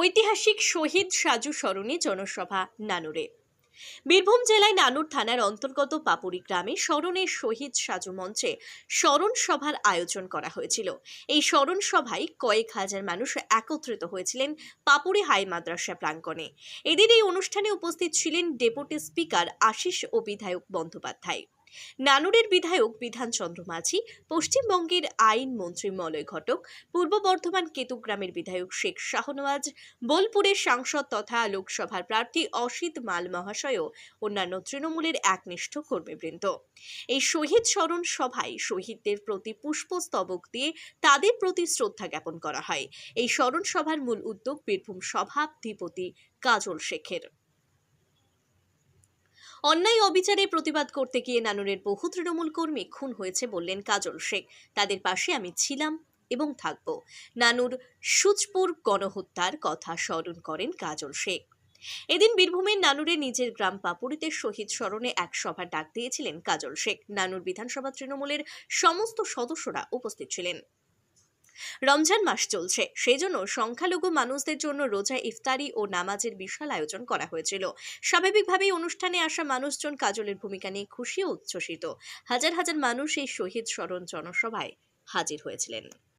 ঐতিহাসিক শহীদ সাজু স্মরণে জনসভা, নানুরে। বীরভূম জেলায় নানুর থানার অন্তর্গত পাপুরি গ্রামে স্মরণে শহীদ সাজু মঞ্চে স্মরণ সভার আয়োজন করা হয়েছিল। এই স্মরণ সভায় কয়েক হাজার মানুষ একত্রিত হয়েছিলেন পাপুরি হাই মাদ্রাসা প্রাঙ্গণে। এদিন এই অনুষ্ঠানে উপস্থিত ছিলেন ডেপুটি স্পিকার আশিস ও বিধায়ক বন্দ্যোপাধ্যায়। নানুরের বিধায়ক বিধানচন্দ্র মাঝি, পশ্চিমবঙ্গের আইন মন্ত্রী মলয় ঘটক, পূর্ব বর্ধমান কেতুগ্রামের বিধায়ক শেখ শাহনওয়াজ, বোলপুরের সাংসদ তথা লোকসভার প্রার্থী অসিত মাল মহাশয়ও অন্যান্য তৃণমূলের একনিষ্ঠ কর্মীবৃন্দ। এই শহীদ স্মরণ সভায় শহীদদের প্রতি পুষ্পস্তবক দিয়ে তাদের প্রতি শ্রদ্ধা জ্ঞাপন করা হয়। এই স্মরণ সভার মূল উদ্যোগ বীরভূম সভাধিপতি কাজল শেখের। অন্যায় অবিচারে প্রতিবাদ করতে গিয়ে নানুরের বহু তৃণমূল কর্মী খুন হয়েছে বললেন কাজল শেখ তাদের পাশে আমি ছিলাম এবং থাকব। নানুর সুচপুর গণহত্যার কথা স্মরণ করেন কাজল শেখ এদিন বীরভূমের নানুরে নিজের গ্রাম পাপুরিতে শহীদ স্মরণে এক সভার ডাক দিয়েছিলেন কাজল শেখ নানুর বিধানসভা তৃণমূলের সমস্ত সদস্যরা উপস্থিত ছিলেন। রমজান মাস চলছে। সেই জন্য সংখ্যালঘু মানুষদের জন্য রোজা, ইফতারি ও নামাজের বিশাল আয়োজন করা হয়েছিল। স্বাভাবিকভাবেই অনুষ্ঠানে আসা মানুষজন কাজলের ভূমিকা নিয়ে খুশি ও উচ্ছ্বসিত। হাজার হাজার মানুষ এই শহীদ স্মরণ জনসভায় হাজির হয়েছিলেন।